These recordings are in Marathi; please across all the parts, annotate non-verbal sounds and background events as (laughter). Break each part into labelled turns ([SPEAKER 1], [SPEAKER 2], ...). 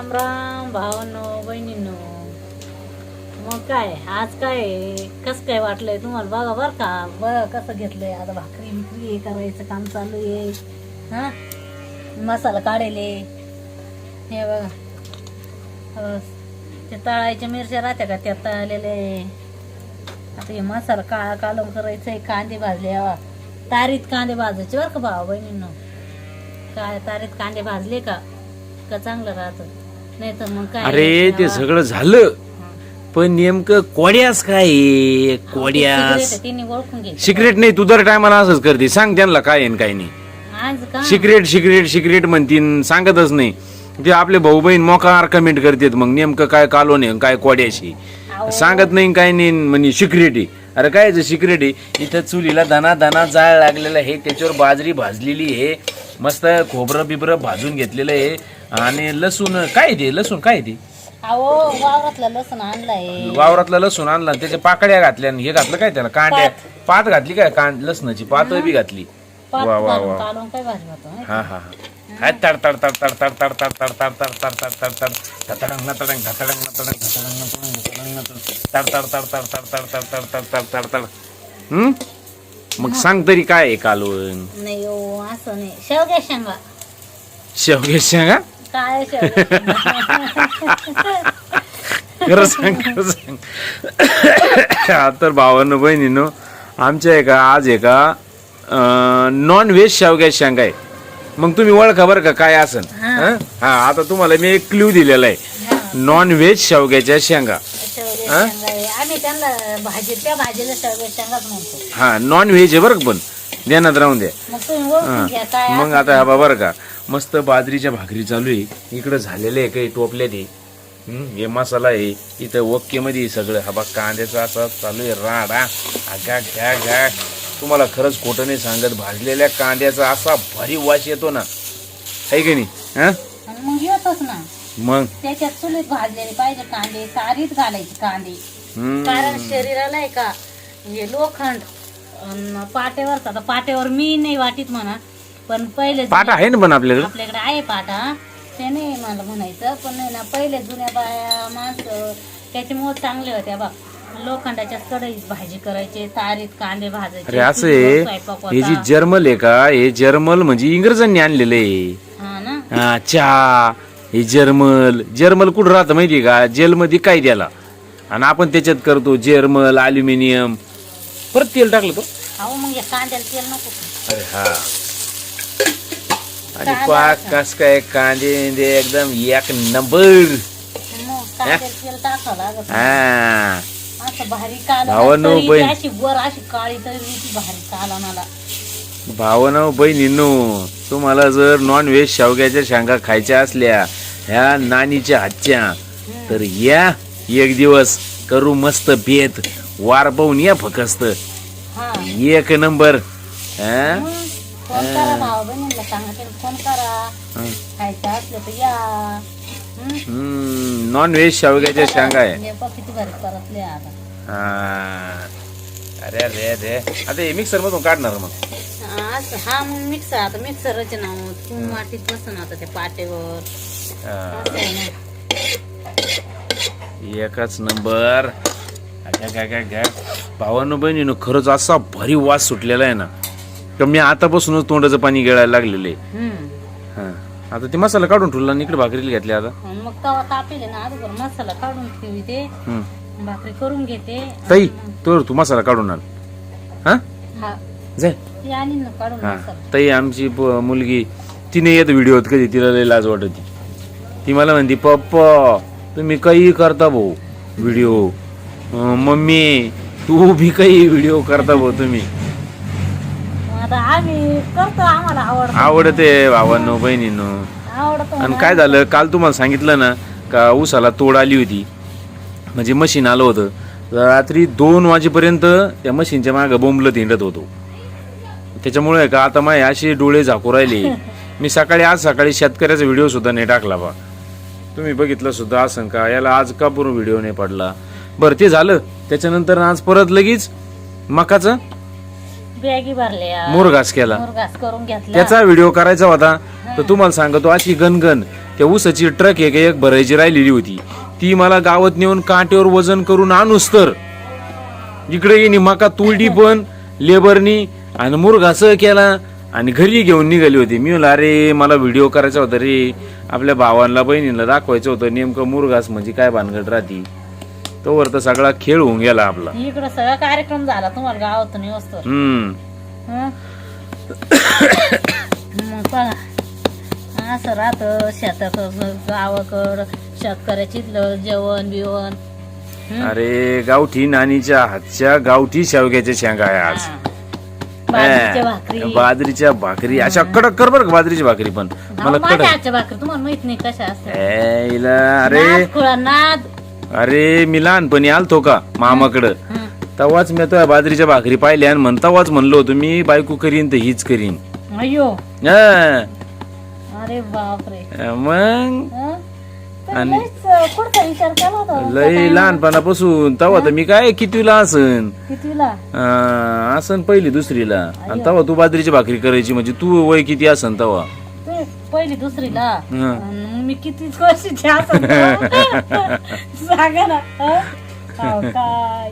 [SPEAKER 1] राम राम भावांनो बहिणींनो. मग काय? आज काय? कसं काय वाटलंय तुम्हाला? बघा बरं का. बघा कसं घेतलंय? आता भाकरी विक्री करायचं काम चालू आहे. हा? मसाला काढेले हे बघा. ते तळायच्या मिरच्या राहत्या का? त्या तळलेले. आता हे मसाला काळा कालम करायचंय. कांदे भाजले. हवा तारीत कांदे भाजायचे बरं का भावा बहिणींनो? काय तारीत कांदे भाजले का? का चांगलं राहतं? नाही तर मग काय?
[SPEAKER 2] अरे ते. सगळं झालं. पण नेमकं कोड्यास काय आहे? कोड्यास
[SPEAKER 1] आहे, तिने ओळखून घे
[SPEAKER 2] सिक्रेट नाही तू दर टायमाला असंच करते. सांग त्यांना काय आहे आणि काय नाही.
[SPEAKER 1] आज का?
[SPEAKER 2] सिक्रेट सिक्रेट सिक्रेट म्हणतीन सांगतच नाही. ते आपले भाऊ बहीण मोकार कमेंट करतात मग नेमकं काय कालो नाही काय कोड्याशी. सांगत नाही काय नाही म्हणजे सिक्रेट आहे. अरे काय सिक्रेट आहे? इथं चुलीला दाना दाना जाळ लागलेला आहे. त्याच्यावर बाजरी भाजलेली आहे. मस्त खोबरं बिबरं भाजून घेतलेलं आहे. आणि लसूण काय ते लसूण काय ते
[SPEAKER 1] अहो वावरातला लसूण आणलाय
[SPEAKER 2] वावरातला लसूण आणला आणि त्याच्या पाकड्या घातल्या आणि हे घातलं काय त्याला कांड्या पात घातली काय कांड लसणाची पात बी घातली वा वा वा
[SPEAKER 1] काढून काय भाजी होतं माहिती?
[SPEAKER 2] हा हा हा तड तड तड तड तड तड तड तड तड तड तड तड तड तड धतडंग नतडंग धतडंग नतडंग धतडंग नतडंग धतडंग नतडंग तड तड तड तड तड तड तड तड तड तड तड तड मग सांग तरी काय आहे कालवण
[SPEAKER 1] नाही हो असं नाही शेवग्या शेंगा
[SPEAKER 2] शेवगे शेंगा
[SPEAKER 1] काय?
[SPEAKER 2] खरं सांग खरं सांग. तर भावानं बहिणीनं आमच्या एका आज एका नॉन व्हेज शेवग्या शेंगा आहे मग तुम्ही ओळखा बरं का काय असन. हं? आता तुम्हाला मी एक क्ल्यू दिलेला आहे. नॉन व्हेज शेवग्याच्या शेंगा. हा? नॉन व्हेज आहे बरं का पण. ध्यानात राहून द्या.
[SPEAKER 1] मग
[SPEAKER 2] आता हा बरं का. मस्त बाजरीच्या भाकरी चालू आहे. इकडं झालेलं आहे काही टोपल्या ते. हं, हे मसाला आहे. इथं ओके मध्ये सगळं. हा बा कांद्याचा असा चालू आहे. राडा. आगा घ्या घ्या. तुम्हाला खरंच खोटं नाही सांगत. भाजलेल्या कांद्याचा असा भारी वास येतो ना. आहे की नाही? हा?
[SPEAKER 1] मग येतच ना.
[SPEAKER 2] मग?
[SPEAKER 1] त्याच्यात चुलीत भाजलेले पाहिजे कांदे. तारीत घालायचे कांदे. कारण शरीराला आहे का हे लोखंड अन पाट्यावर आता पाट्यावर मी नाही वाटीत म्हणा. पण पहिले
[SPEAKER 2] पाट आहे ना पण आपल्याकडे?
[SPEAKER 1] आपल्याकडे आहे पाटा. ते नाही मला म्हणायचं पण नाही ना पहिले जुन्या बाया माणसं त्याच्यामुळे चांगले होत्या बा. लोखंडाच्या कढईत भाजी करायचे तारीत कांदे भाजायचे
[SPEAKER 2] अरे असं
[SPEAKER 1] स्वयंपाक
[SPEAKER 2] आहे हे जी
[SPEAKER 1] होता.
[SPEAKER 2] जर्मल आहे का? हे जर्मल म्हणजे इंग्रजांनी आणलेलं आहे.
[SPEAKER 1] हा ना?
[SPEAKER 2] हा चहा हे जर्मल. जर्मल कुठं राहतं माहितीये का? जेलमध्ये काय त्याला? आणि आपण त्याच्यात करतो जर्मल अल्युमिनियम परत तेल टाकलं तो
[SPEAKER 1] अहो मग या कांद्याला तेल नको?
[SPEAKER 2] अरे हा. आणि पाक कस काय कांदे एकदम एक नंबर.
[SPEAKER 1] मग कांद्याला तेल टाकावं लागत
[SPEAKER 2] हा
[SPEAKER 1] असं भारी काल
[SPEAKER 2] भावांनो,
[SPEAKER 1] तरी
[SPEAKER 2] बहीण.
[SPEAKER 1] अशी वर अशी काळी तरी ती भारी काला मला
[SPEAKER 2] भावना बहिणींनो तुम्हाला जर नॉन व्हेज शेवग्याच्या शेंगा खायच्या असल्या ह्या नानीच्या हातच्या तर या एक दिवस करू मस्त बेत वार पाहून या फकस्त
[SPEAKER 1] हा.
[SPEAKER 2] एक नंबर. हा?
[SPEAKER 1] मग फोन करा भाऊ बहिणीला सांगा त्याला फोन करा. खायचं असलं तर या. हं?
[SPEAKER 2] नॉन व्हेज शेवग्याच्या शेंगा आहे.
[SPEAKER 1] हे बघ किती भारी परतले आता.
[SPEAKER 2] हा. अरे अरे अरे. आता हे मिक्सर मधून काढणार मग.
[SPEAKER 1] हा, असं हा मग मिक्सर आता मिक्सरच ना तू मातीत बसन आता त्या पाटेवर
[SPEAKER 2] हा.
[SPEAKER 1] असं आहे ना.
[SPEAKER 2] एकच नंबर. भावानं बहिणीनं खरंच असा भारी वास सुटलेला आहे ना. तर मी आतापासूनच तोंडाचं पाणी गिळायला लागलेलं. आहे
[SPEAKER 1] हम्म.
[SPEAKER 2] हा. आता ते मसाला काढून ठेवला आणि इकडे भाकरीला घेतली आता.
[SPEAKER 1] आणि मग तवा तापेल ना अगोदर मसाला काढून ठेवते.
[SPEAKER 2] हम्म.
[SPEAKER 1] भाकरी करून घेते.
[SPEAKER 2] ताई तो तू मसाला काढून आण. हा?
[SPEAKER 1] हा.
[SPEAKER 2] जाय.
[SPEAKER 1] ती आणि ना काढून
[SPEAKER 2] हा.
[SPEAKER 1] मसाला.
[SPEAKER 2] ताई आमची प- मुलगी तिने येत व्हिडिओत कधी तिला लय लाज वाटत ती मला म्हणते पप्पा तुम्ही काही करता भाऊ व्हिडिओ. मम्मी तू बी काही व्हिडिओ करता भाऊ तुम्ही.
[SPEAKER 1] आता आम्ही करतो आम्हाला आवडत.
[SPEAKER 2] आवडते भावांनो बहिणींनो.
[SPEAKER 1] आवडतो
[SPEAKER 2] आणि. काय झालं काल तुम्हाला सांगितलं ना का ऊसाला तोड आली होती. म्हणजे मशीन आलं होतं. रात्री दोन वाजेपर्यंत त्या मशीनच्या मागं बोंबलत हिंडत होतो. त्याच्यामुळे का आता माझे असे डोळे झाकू राहिले. मी सकाळी आज सकाळी शेतकऱ्याचा व्हिडिओ सुद्धा नाही टाकला बा. तुम्ही बघितलं सुद्धा असं का? याला आज का पूर्ण व्हिडिओ नाही पडला? बरं ते झालं. त्याच्यानंतर आज परत लगेच मकाचं
[SPEAKER 1] बॅगी भरल्या.
[SPEAKER 2] मोरघास केला.
[SPEAKER 1] मुरगास करून घेतला.
[SPEAKER 2] त्याचा व्हिडिओ करायचा होता. तर तुम्हाला सांगतो अशी गणगण त्या ऊसाची ट्रक एक एक भरायची राहिलेली होती. ती मला गावात नेऊन कांट्यावर वजन करून आणूस तर. इकडे येणी मका तुळडी पण लेबरनी आणि मुरघास केला आणि घरी घेऊन निघाली होती. मी म्हणलं अरे मला व्हिडिओ करायचा होता रे. आपल्या भावांना बहिणीला दाखवायचं होतं. नेमकं मुरघास म्हणजे काय भानगड राहती? तोवर तर सगळा खेळ होऊन गेला आपला.
[SPEAKER 1] इकडं सगळा कार्यक्रम झाला तुम्हाला गावातून व्यवस्थित.
[SPEAKER 2] हम्म.
[SPEAKER 1] हं? मग बघा असं राहतं शेताकडं गावाकडं शेतकऱ्याची इथलं जेवण बिवण?
[SPEAKER 2] अरे गावठी नानीच्या हातच्या गावठी शेवग्याच्या शेंगा आहे आज.
[SPEAKER 1] हा. बाजरीच्या भाकरी.
[SPEAKER 2] ए, बाजरीच्या भाकरी. अशा कडक कर बरं का बाजरीची भाकरी पण.
[SPEAKER 1] अहो,
[SPEAKER 2] मला
[SPEAKER 1] माझ्या
[SPEAKER 2] कडक
[SPEAKER 1] हातच्या भाकरी तुम्हाला माहीत नाही कशा असतात.
[SPEAKER 2] ए, हिला अरे.
[SPEAKER 1] नाद खुळा नाद.
[SPEAKER 2] अरे मी लहानपणी आलतो का मामाकडं. तेव्हाच मी तो बाजरीच्या भाकरी पाहिल्या आणि म्हणतावाच म्हणलो होतो मी बायको करीन तर हीच करीन.
[SPEAKER 1] अय्यो.
[SPEAKER 2] हा.
[SPEAKER 1] अरे बापरे.
[SPEAKER 2] मग?
[SPEAKER 1] हं? तर
[SPEAKER 2] आणि-
[SPEAKER 1] लयच पुढचा विचार केला होता.
[SPEAKER 2] लय लहानपणापासून. तेव्हा तर मी काय कितवीला असन?
[SPEAKER 1] कितीला
[SPEAKER 2] अं, असन पहिली दुसरीला. आणि तेव्हा तू बाजरीची भाकरी करायची म्हणजे तू वय किती असन तेव्हा
[SPEAKER 1] तू पहिली दुसरीला?
[SPEAKER 2] हं.
[SPEAKER 1] मी किती वर्षाची असेल (laughs) सांगा ना हं? (laughs) अहो, काय?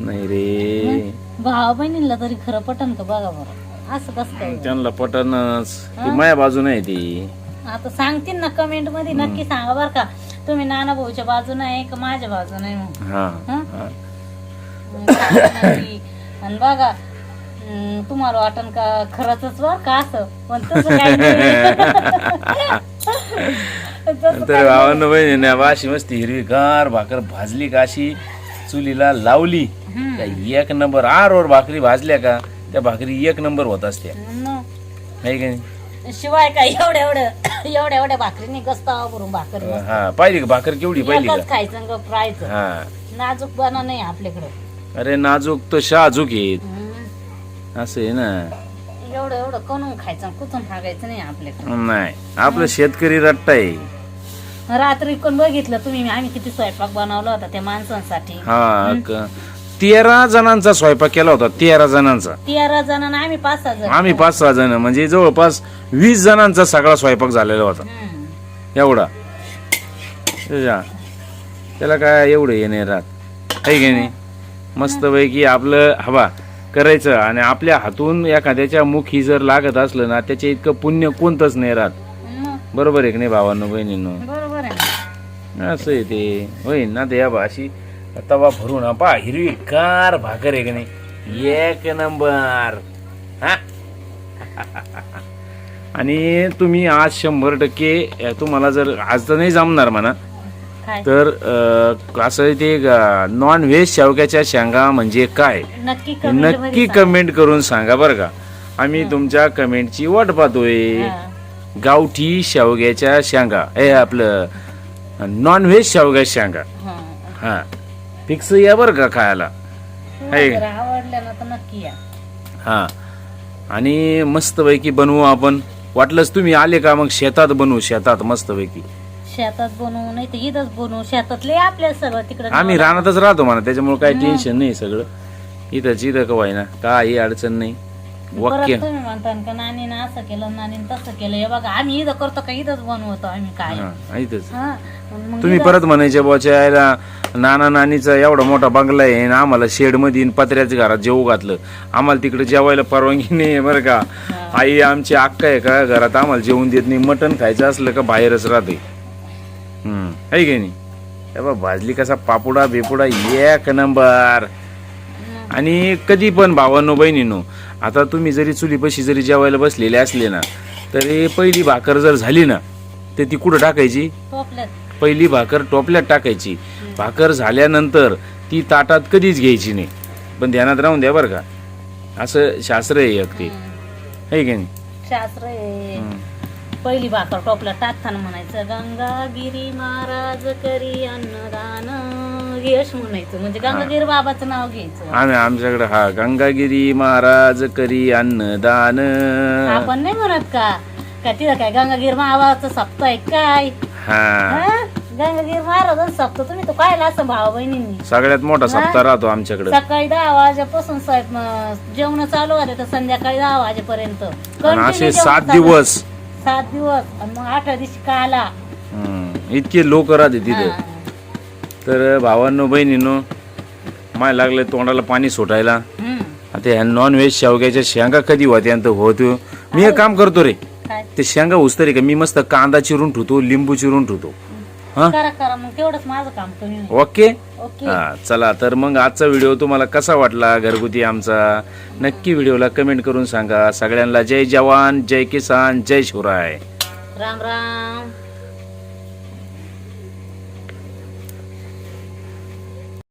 [SPEAKER 2] नाही रे.
[SPEAKER 1] भावा बहिणीला तरी खरं पटन का बघा बरं? असं कसं काय?
[SPEAKER 2] त्यांना पटनच. ती माया बाजू नाही ती.
[SPEAKER 1] आता सांगतील ना कमेंटमध्ये नक्की सांगा बरं का. तुम्ही नाना भाऊच्या बाजूने आहे का माझ्या बाजूने मग
[SPEAKER 2] हा
[SPEAKER 1] हं?
[SPEAKER 2] हा.
[SPEAKER 1] मग सांगा नक्की. आणि बघा तुम्हाला वाटन का खरंच बर का असं? पण तसं काही नाही. (laughs) तसं
[SPEAKER 2] तर भावानं बहिणीने अशी मस्ती हिरवीगार भाकर भाजली का अशी चुलीला लावली. त्या एक नंबर आर भाकरी भाजल्या का त्या भाकरी एक नंबर होत असत्या.
[SPEAKER 1] न.
[SPEAKER 2] नाही का नाही?
[SPEAKER 1] शिवाय काय एवढ्या एवढ्या एवढ्या एवढ्या भाकरीने गस्तावा भरून भाकरी.
[SPEAKER 2] हा पाहिली का भाकर केवढी पाहिली
[SPEAKER 1] एकच
[SPEAKER 2] का
[SPEAKER 1] खायचं ग फ्रायचं
[SPEAKER 2] हा.
[SPEAKER 1] नाजूक बना नाही आपल्याकडं.
[SPEAKER 2] अरे नाजूक तर शाजूक
[SPEAKER 1] हं.
[SPEAKER 2] असं आहे ना.
[SPEAKER 1] एवढं एवढं कणून खायचं कुठून भागायचं नाही आपल्याकडं.
[SPEAKER 2] नाही आपलं शेतकरी रट्टा आहे.
[SPEAKER 1] रात्री कोण बघितलं तुम्ही? आम्ही किती स्वयंपाक बनवला होता त्या माणसांसाठी.
[SPEAKER 2] हा क- तेरा जणांचा स्वयंपाक केला होता तेरा जणांचा.
[SPEAKER 1] तेरा जणांना आम्ही पाच सहा जण
[SPEAKER 2] आम्ही पाच सहा जण म्हणजे जवळपास वीस जणांचा सगळा स्वयंपाक झालेला होता. एवढा. त्याच्या- त्याला काय एवढं हे नाही राहत. आहे की नाही? मस्त पैकी आपलं हवा. करायचं आणि आपल्या हातून एखाद्याच्या मुखी जर लागत असलं ना त्याच्या इतकं पुण्य कोणतंच नाही राहत. बरोबर आहे की नाही भावांनो बहिणींनो?
[SPEAKER 1] बरोबर आहे. ना.
[SPEAKER 2] असं आहे ते. होईन ना ते या भाषी तवा भरून पा हिरवी कार भाकर आहे की नाही. एक नंबर. हा? (laughs) आणि तुम्ही आज शंभर टक्के तुम्हाला जर आज तर नाही जमणार म्हणा
[SPEAKER 1] काय?
[SPEAKER 2] तर अ, असं ते नॉन व्हेज शेवग्याच्या शेंगा म्हणजे काय?
[SPEAKER 1] नक्की comment
[SPEAKER 2] नक्की
[SPEAKER 1] मध्ये
[SPEAKER 2] कमेंट करून सांगा बरं का. आम्ही तुमच्या कमेंटची वाट पाहतोय.
[SPEAKER 1] हा.
[SPEAKER 2] गावठी शेवग्याच्या शेंगा. हे आपलं नॉन व्हेज शेवग्या शेंगा.
[SPEAKER 1] हा.
[SPEAKER 2] हा. फिक्स या बरं का खायला.
[SPEAKER 1] तुम्हाला जर आवडलं ना तर नक्की या.
[SPEAKER 2] हा. आणि मस्तपैकी बनवू आपण. वाटलंच तुम्ही आले का मग शेतात बनवू शेतात मस्तपैकी.
[SPEAKER 1] शेतात बनवू नाही तर इथंच बनवू. शेतातले आपल्या सर्व तिकडे
[SPEAKER 2] आम्ही रानातच राहतो म्हणा त्याच्यामुळे काही टेन्शन नाही सगळं. इथंच इथं का ना काही अडचण नाही. वाक्य
[SPEAKER 1] तुम्ही म्हणता का नानीनं असं केलं नानीनं तसं केलं. हे बघा आम्ही इथं करतो का इथंच बनवतो आम्ही काय.
[SPEAKER 2] हा इथंच.
[SPEAKER 1] हा मग
[SPEAKER 2] तुम्ही परत म्हणायचे बोच्या यायला नाना नानीचा एवढा मोठा बंगला आहे आणि आम्हाला शेडमध्ये आणि पत्र्याच्या घरात जेवू घातलं. आम्हाला तिकडे जेवायला परवानगी नाही आहे बरं का. आई आमची अक्का आहे का घरात आम्हाला जेवून देत नाही. मटण खायचं असलं का बाहेरच राहते. हम्म. आहे की नाही? हे बघ, भाजली कसा पापुडा बिपुडा एक नंबर. आणि कधी पण भावांनो बहिणीनो आता तुम्ही जरी चुलीपाशी जरी जेवायला बसलेले असले ना तरी पहिली भाकर जर झाली ना तर ती कुठं टाकायची?
[SPEAKER 1] टोपल्यात.
[SPEAKER 2] पहिली भाकर टोपल्यात टाकायची. भाकर झाल्यानंतर ती ताटात कधीच घ्यायची नाही. पण ध्यानात राहून द्या बरं का. असं शास्त्र आहे एक ते. आहे की नाही?
[SPEAKER 1] शास्त्र आहे. पहिली भाकर टोपल्यात टाकताना म्हणायचं गंगागिरी महाराज करी अन्नदान. यश म्हणायचं म्हणजे गंगागिरी बाबाचं नाव घ्यायचं.
[SPEAKER 2] आम्ही आमच्याकडे हा गंगागिरी महाराज करी अन्नदान.
[SPEAKER 1] आपण नाही म्हणत का? का तिथं काय गंगागिरी महाराजाचं सप्ताह आहे काय?
[SPEAKER 2] हा.
[SPEAKER 1] हा? गंगागिरी महाराजांचं सप्ताह तुम्ही तो काय असं भाऊ बहिणींनी
[SPEAKER 2] सगळ्यात मोठा सप्ताह राहतो आमच्याकडे.
[SPEAKER 1] सकाळी दहा वाजेपासून स्वयं जेवण चालू होते तर संध्याकाळी दहा वाजेपर्यंत.
[SPEAKER 2] आणि
[SPEAKER 1] Continue
[SPEAKER 2] असे
[SPEAKER 1] जेवण
[SPEAKER 2] सात
[SPEAKER 1] चालू.
[SPEAKER 2] दिवस.
[SPEAKER 1] सात दिवस आणि मग आठव्या दिवशी का आला
[SPEAKER 2] हम्म. इतके लोक राहते तिथं.
[SPEAKER 1] हा.
[SPEAKER 2] तर भावांनो बहिणींनो माय लागले तोंडाला पाणी सुटायला.
[SPEAKER 1] हम्म.
[SPEAKER 2] आता ह्या नॉन व्हेज शेवग्याच्या शेंगा कधी होत्या? होतो मी एक काम करतो रे.
[SPEAKER 1] काय?
[SPEAKER 2] ते शेंगा उचतरी का? मी मस्त कांदा चिरून ठेवतो लिंबू चिरून ठेवतो. हा?
[SPEAKER 1] करा करा. मग तेवढंच माझं काम कमी होईल.
[SPEAKER 2] ओके?
[SPEAKER 1] ओके.
[SPEAKER 2] हा चला तर मग आजचा व्हिडिओ तुम्हाला कसा वाटला? घरगुती आमचा नक्की व्हिडिओला कमेंट करून सांगा. सगळ्यांना जय जवान जय किसान जय शिवराय.
[SPEAKER 1] राम राम.